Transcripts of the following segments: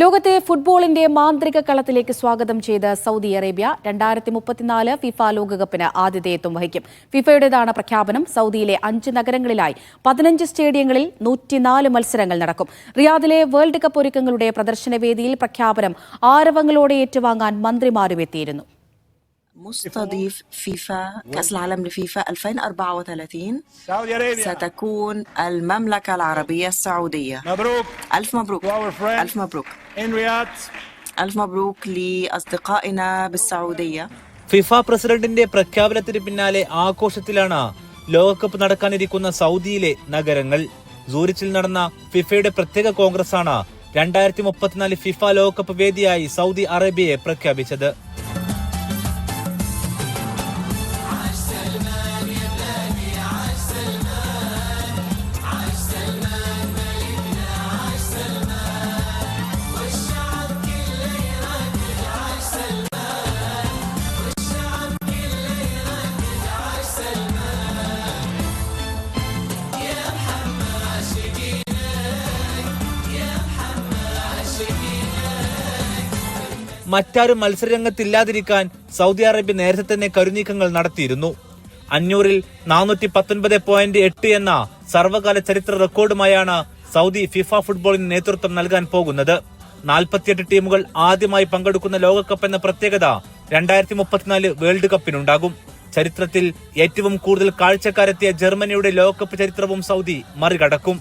ലോകത്തെ ഫുട്ബോളിന്റെ മാന്ത്രിക കളത്തിലേക്ക് സ്വാഗതം ചെയ്ത സൗദി അറേബ്യ രണ്ടായിരത്തി മുപ്പത്തിനാല് ഫിഫ ലോകകപ്പിന് ആതിഥേയത്വം വഹിക്കും. ഫിഫയുടേതാണ് പ്രഖ്യാപനം. സൗദിയിലെ അഞ്ച് നഗരങ്ങളിലായി പതിനഞ്ച് സ്റ്റേഡിയങ്ങളിൽ നൂറ്റിനാല് മത്സരങ്ങൾ നടക്കും. റിയാദിലെ വേൾഡ് കപ്പ് ഒരുക്കങ്ങളുടെ പ്രദർശനവേദിയിൽ പ്രഖ്യാപനം ആരവങ്ങളോടെ ഏറ്റുവാങ്ങാൻ മന്ത്രിമാരും എത്തിയിരുന്നു مستضيف فيفا كأس العالم لفيفا 2034 Saudi Arabia. ستكون المملكة العربية السعودية مبروك ألف مبروك To our friends. ألف مبروك in Riyadh. ألف مبروك لأصدقائنا بالسعودية FIFA പ്രസിഡന്റിന്റെ പ്രഖ്യാപനത്തിന് പിന്നാലെ ആഘോഷത്തിലാണ് ലോകകപ്പ് നടക്കാനിരിക്കുന്ന സൗദിയിലെ നഗരങ്ങൾ സൂറിച്ചിൽ നടന്ന ഫിഫയുടെ പ്രത്യേക കോൺഗ്രസാണ് രണ്ടായിരത്തി മുപ്പത്തിനാല് ഫിഫ ലോകകപ്പ് വേദിയായി സൗദി അറേബ്യയെ പ്രഖ്യാപിച്ചത് മറ്റാരും മത്സരരംഗത്തില്ലാതിരിക്കാൻ സൗദി അറേബ്യ നേരത്തെ തന്നെ കരുനീക്കങ്ങൾ നടത്തിയിരുന്നു. അഞ്ഞൂറിൽ നാനൂറ്റി പത്തൊൻപത് പോയിന്റ് എട്ട് എന്ന സർവകാല ചരിത്ര റെക്കോർഡുമായാണ് സൗദി ഫിഫ ഫുട്ബോളിന് നേതൃത്വം നൽകാൻ പോകുന്നത്. നാൽപ്പത്തിയെട്ട് ടീമുകൾ ആദ്യമായി പങ്കെടുക്കുന്ന ലോകകപ്പ് എന്ന പ്രത്യേകത രണ്ടായിരത്തി മുപ്പത്തിനാല് വേൾഡ് കപ്പിനുണ്ടാകും. ചരിത്രത്തിൽ ഏറ്റവും കൂടുതൽ കാഴ്ചക്കാരെത്തിയ ജർമ്മനിയുടെ ലോകകപ്പ് ചരിത്രവും സൗദി മറികടക്കും.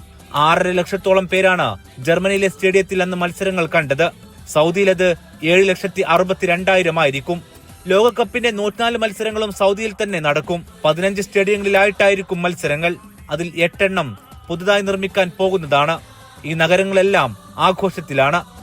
ആറര ലക്ഷത്തോളം പേരാണ് ജർമ്മനിയിലെ സ്റ്റേഡിയത്തിൽ അന്ന് മത്സരങ്ങൾ കണ്ടത്. സൗദിയിലത് ഏഴ് ലക്ഷത്തി അറുപത്തിരണ്ടായിരം ആയിരിക്കും ലോകകപ്പിന്റെ നൂറ്റിനാല് മത്സരങ്ങളും സൗദിയിൽ തന്നെ നടക്കും. പതിനഞ്ച് സ്റ്റേഡിയങ്ങളിലായിട്ടായിരിക്കും മത്സരങ്ങൾ. അതിൽ എട്ടെണ്ണം പുതുതായി നിർമ്മിക്കാൻ പോകുന്നതാണ്. ഈ നഗരങ്ങളെല്ലാം ആഘോഷത്തിലാണ്.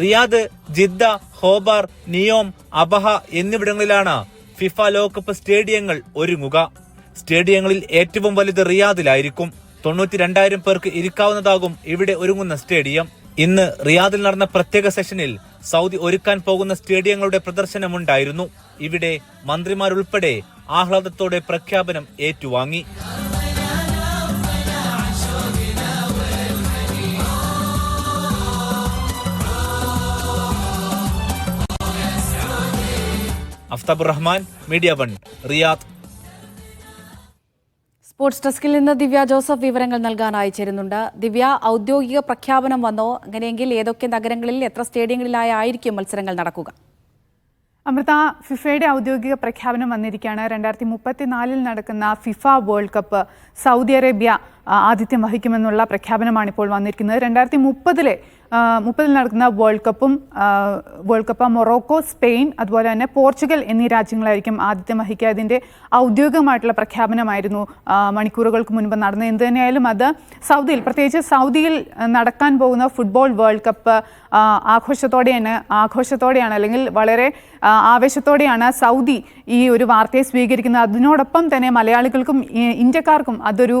Riyadh Jeddah Khobar Neom Abha എന്നിവിടങ്ങളിലാണ് ഫിഫ ലോകകപ്പ് സ്റ്റേഡിയങ്ങൾ ഒരുങ്ങുക. സ്റ്റേഡിയങ്ങളിൽ ഏറ്റവും വലുത് റിയാദിലായിരിക്കും. തൊണ്ണൂറ്റി രണ്ടായിരം പേർക്ക് ഇരിക്കാവുന്നതാകും ഇവിടെ ഒരുങ്ങുന്ന സ്റ്റേഡിയം. ഇന്ന് റിയാദിൽ നടന്ന പ്രത്യേക സെഷനിൽ സൗദി ഒരുക്കാൻ പോകുന്ന സ്റ്റേഡിയങ്ങളുടെ പ്രദർശനമുണ്ടായിരുന്നു. ഇവിടെ മന്ത്രിമാരുൾപ്പെടെ ആഹ്ലാദത്തോടെ പ്രഖ്യാപനം ഏറ്റുവാങ്ങി. Aftabur Rahman Media One Riyadh. Sports ഡെസ്കിൽ നിന്ന് ദിവ്യ ജോസഫ് വിവരങ്ങൾ നൽകാനായി ചേരുന്നുണ്ട്. ദിവ്യ ഔദ്യോഗിക പ്രഖ്യാപനം വന്നോ? അങ്ങനെയെങ്കിൽ ഏതൊക്കെ നഗരങ്ങളിൽ എത്ര സ്റ്റേഡിയങ്ങളിലായിരിക്കും മത്സരങ്ങൾ നടക്കുക? അമൃത ഫിഫയുടെ ഔദ്യോഗിക പ്രഖ്യാപനം വന്നിരിക്കുകയാണ്. രണ്ടായിരത്തി മുപ്പത്തിനാലിൽ നടക്കുന്ന FIFA world cup Saudi Arabia ആതിഥ്യം വഹിക്കുമെന്നുള്ള പ്രഖ്യാപനമാണ് ഇപ്പോൾ വന്നിരിക്കുന്നത്. രണ്ടായിരത്തി മുപ്പതിലെ മുപ്പതിൽ നടക്കുന്ന വേൾഡ് കപ്പും വേൾഡ് കപ്പ് മൊറോക്കോ സ്പെയിൻ അതുപോലെ തന്നെ പോർച്ചുഗൽ എന്നീ രാജ്യങ്ങളായിരിക്കും ആദ്യത്തെ വഹിക്കുക അതിന്റെ ഔദ്യോഗികമായിട്ടുള്ള പ്രഖ്യാപനമായിരുന്നു മണിക്കൂറുകൾക്ക് മുൻപ് നടന്നത്. എന്ത് തന്നെയായാലും അത് സൗദിയിൽ പ്രത്യേകിച്ച് സൗദിയിൽ നടക്കാൻ പോകുന്ന ഫുട്ബോൾ വേൾഡ് കപ്പ് ആഘോഷത്തോടെ ആഘോഷത്തോടെയാണ് ആഘോഷത്തോടെയാണ് അല്ലെങ്കിൽ വളരെ ആവേശത്തോടെയാണ് സൗദി ഈ ഒരു വാർത്തയെ സ്വീകരിക്കുന്നത്. അതിനോടൊപ്പം തന്നെ മലയാളികൾക്കും ഇന്ത്യക്കാർക്കും അതൊരു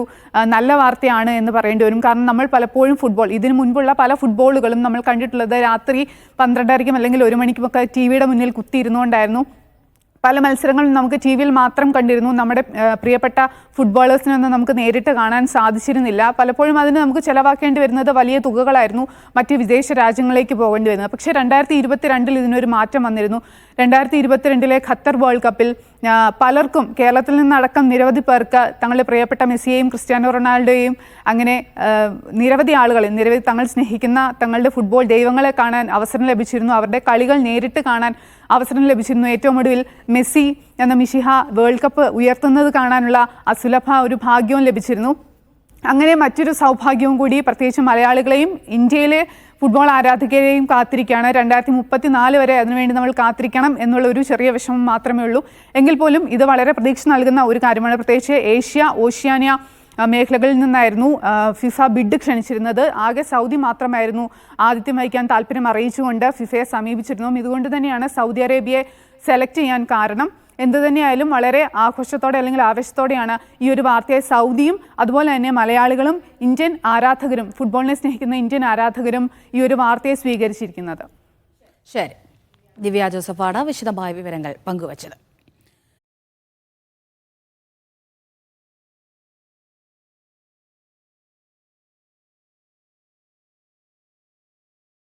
നല്ല വാർത്തയാണ് എന്ന് പറയേണ്ടി വരും. കാരണം നമ്മൾ പലപ്പോഴും ഫുട്ബോൾ ഇതിനു മുൻപുള്ള പല ഫുട്ബോളുകളും നമ്മൾ കണ്ടിട്ടുള്ളത് രാത്രി പന്ത്രണ്ടരയ്ക്കും അല്ലെങ്കിൽ ഒരു മണിക്കുമൊക്കെ ടി വിയുടെ മുന്നിൽ കുത്തിയിരുന്നുകൊണ്ടായിരുന്നു. പല മത്സരങ്ങളും നമുക്ക് ടി വിയിൽ മാത്രം കണ്ടിരുന്നു. നമ്മുടെ പ്രിയപ്പെട്ട ഫുട്ബോളേഴ്സിനൊന്നും നമുക്ക് നേരിട്ട് കാണാൻ സാധിച്ചിരുന്നില്ല. പലപ്പോഴും അതിന് നമുക്ക് ചിലവാക്കേണ്ടി വരുന്നത് വലിയ തുകകളായിരുന്നു മറ്റ് വിദേശ രാജ്യങ്ങളിലേക്ക് പോകേണ്ടി വരുന്നത്. പക്ഷേ രണ്ടായിരത്തി ഇരുപത്തിരണ്ടിൽ ഇതിനൊരു മാറ്റം വന്നിരുന്നു. രണ്ടായിരത്തി ഇരുപത്തിരണ്ടിലെ ഖത്തർ വേൾഡ് കപ്പിൽ പലർക്കും കേരളത്തിൽ നിന്നടക്കം നിരവധി പേർക്ക് തങ്ങളുടെ പ്രിയപ്പെട്ട മെസ്സിയെയും ക്രിസ്ത്യാനോ റൊണാൾഡോയെയും അങ്ങനെ നിരവധി ആളുകളെ നിരവധി തങ്ങൾ സ്നേഹിക്കുന്ന തങ്ങളുടെ ഫുട്ബോൾ ദൈവങ്ങളെ കാണാൻ അവസരം ലഭിച്ചിരുന്നു. അവരുടെ കളികൾ നേരിട്ട് കാണാൻ അവസരം ലഭിച്ചിരുന്നു. ഏറ്റവും ഒടുവിൽ മെസ്സി എന്ന മിഷിഹ വേൾഡ് കപ്പ് ഉയർത്തുന്നത് കാണാനുള്ള അസുലഭ ഒരു ഭാഗ്യവും ലഭിച്ചിരുന്നു. അങ്ങനെ മറ്റൊരു സൗഭാഗ്യവും കൂടി പ്രത്യേകിച്ച് മലയാളികളെയും ഇന്ത്യയിലെ ഫുട്ബോൾ ആരാധകരെയും കാത്തിരിക്കുകയാണ്. രണ്ടായിരത്തി മുപ്പത്തി നാല് വരെ അതിനുവേണ്ടി നമ്മൾ കാത്തിരിക്കണം എന്നുള്ള ഒരു ചെറിയ വിഷമം മാത്രമേ ഉള്ളൂ. എങ്കിൽ പോലും ഇത് വളരെ പ്രതീക്ഷ നൽകുന്ന ഒരു കാര്യമാണ്. പ്രത്യേകിച്ച് ഏഷ്യ ഓഷ്യാനിയ മേഖലകളിൽ നിന്നായിരുന്നു ഫിഫ ബിഡ് ക്ഷണിച്ചിരുന്നത്. ആകെ സൗദി മാത്രമായിരുന്നു ആതിഥ്യം വഹിക്കാൻ താല്പര്യം അറിയിച്ചുകൊണ്ട് ഫിഫയെ സമീപിച്ചിരുന്നു ഇതുകൊണ്ട് തന്നെയാണ് സൗദി അറേബ്യയെ സെലക്ട് ചെയ്യാൻ കാരണം. എന്തു തന്നെയായാലും വളരെ ആഘോഷത്തോടെ അല്ലെങ്കിൽ ആവേശത്തോടെയാണ് ഈ ഒരു വാർത്തയെ സൗദിയും അതുപോലെ തന്നെ മലയാളികളും ഇന്ത്യൻ ആരാധകരും ഫുട്ബോളിനെ സ്നേഹിക്കുന്ന ഇന്ത്യൻ ആരാധകരും ഈ ഒരു വാർത്തയെ സ്വീകരിച്ചിരിക്കുന്നത്. ശരി. ദിവ്യ ജോസഫാണ് വിശദമായ വിവരങ്ങൾ പങ്കുവച്ചത്.